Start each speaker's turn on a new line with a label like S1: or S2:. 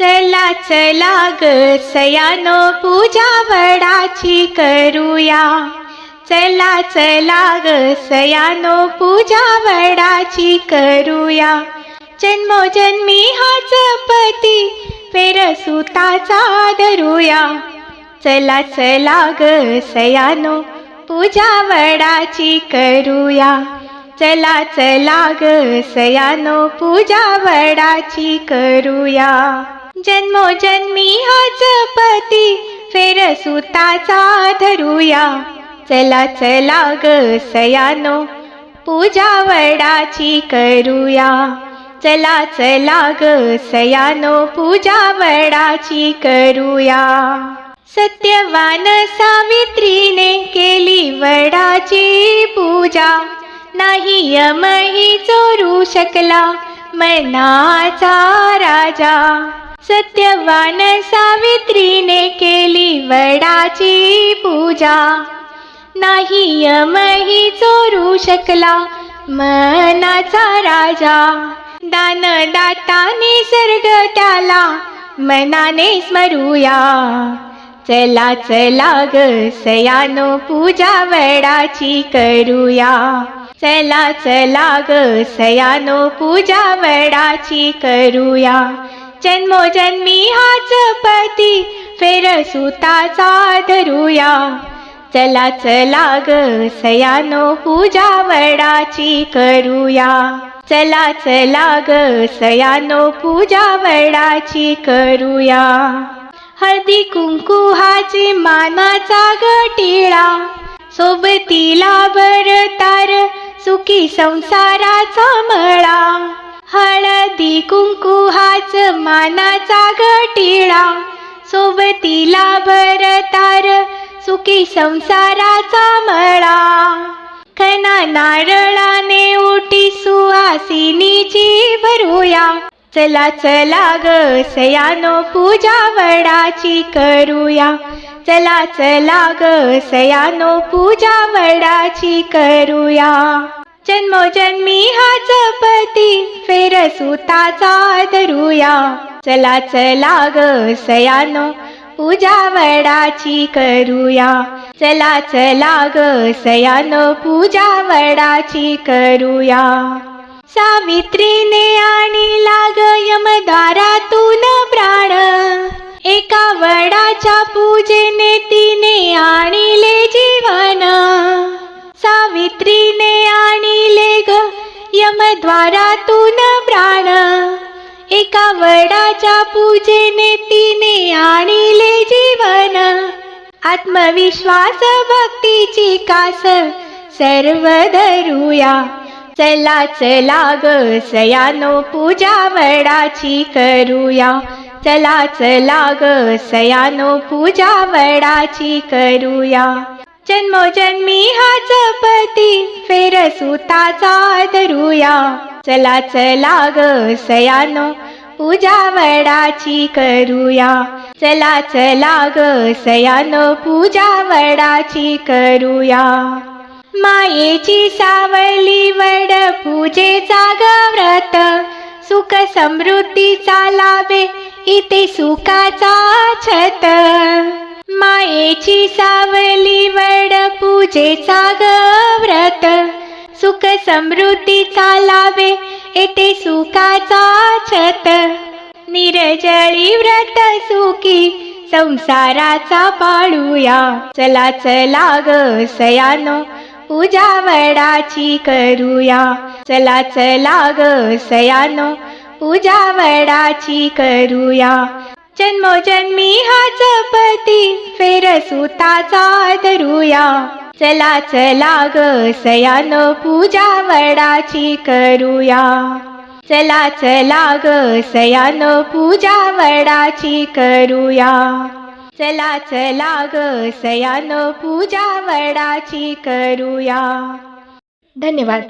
S1: चला चला ग सयानो पूजा वडाची करूया. चला चला ग सयानो पूजा वडाची करूया. जन्मोजन्मी हाच पती फेर सुताचा धरूया. चला चला ग सयानो पूजा वडाची करूया. चला चला ग सयानो पूजा वडाची करूया. जन्मोजन्मी हाच पती फेर सुताचा धरूया. चला चला ग सयानो पूजा वडाची करूया. चला चला ग सयानो पूजा वडाची करूया. सत्यवान सावित्रीने केली वडाची पूजा. नाही यमही चोरू शकला मनाचा राजा. सत्यवान सावित्रीने केली वडाची पूजा. नाही यमही चोरू शकला मनाचा राजा. दान दाता निसर्ग त्याला मनाने स्मरूया. चला चला ग सयानो पूजा वडाची करूया. चला चला ग सयानो पूजा वडाची करूया. जन्मोजन्मी हाच पती फेर सुताचा धरूया चला चला ग सयानो पूजा वडाची करूया। चला चला ग सयानो पूजा वडाची करूया। हळदी कुंकुहाची मानाचा गटिळा सोबतीला तार सुखी संसाराचा मळा। हळदी कुंकुहाच मानाचा गटिळा. सोबतीला तार सुखी संसाराचा मळा. खना नारळाने उठी सुहासिनीची भरूया चला चला ग सयानो पूजा वडाची करूया. चला चला ग सयानो पूजा वडाची करूया. जन्मोजन्मी हाच पती फेर सुताचा धरूया. चला चला ग सयानो पूजा वडाची करूया. चला चला ग सयानो पूजा वडाची करूया. सावित्रीने आणि लाग यमदारातून प्राण. एका वडाच्या पूजेने तिने आणि पूजेने तिने आणिले जीवन. आत्मविश्वास भक्तीची कास सर्व धरूया. चला चला ग सयानो पूजा वडाची करूया. चला चला ग सयानो पूजा वडाची करूया. जन्मोजन्मी हाच पती फेर सुताचा धरूया. चला चला ग सयानो पूजा वडाची करूया. चला चला ग सयानो पूजा वडाची करूया. मायेची सावली वड पूजेचा गव्रत सुख समृद्धीचा लाभे इथे सुखाचा छत. मायेची सावली वड पूजेचा गव्रत सुख समृद्धीचा लाभे येते सुखाचा छत. निरजळी व्रत सुखी. संसाराचा पाळूया चला चला ग सयानो. पूजा वडाची करूया. चला चला ग सयानो. पूजा वडाची करूया. जन्मोजन्मी हाच पती फेर सुताचा धरूया. चला चला ग सयानो पूजा वडाची करूया. चला चला ग सयानो पूजा वडाची करूया. चला चला ग सयानो पूजा वडाची करूया. धन्यवाद.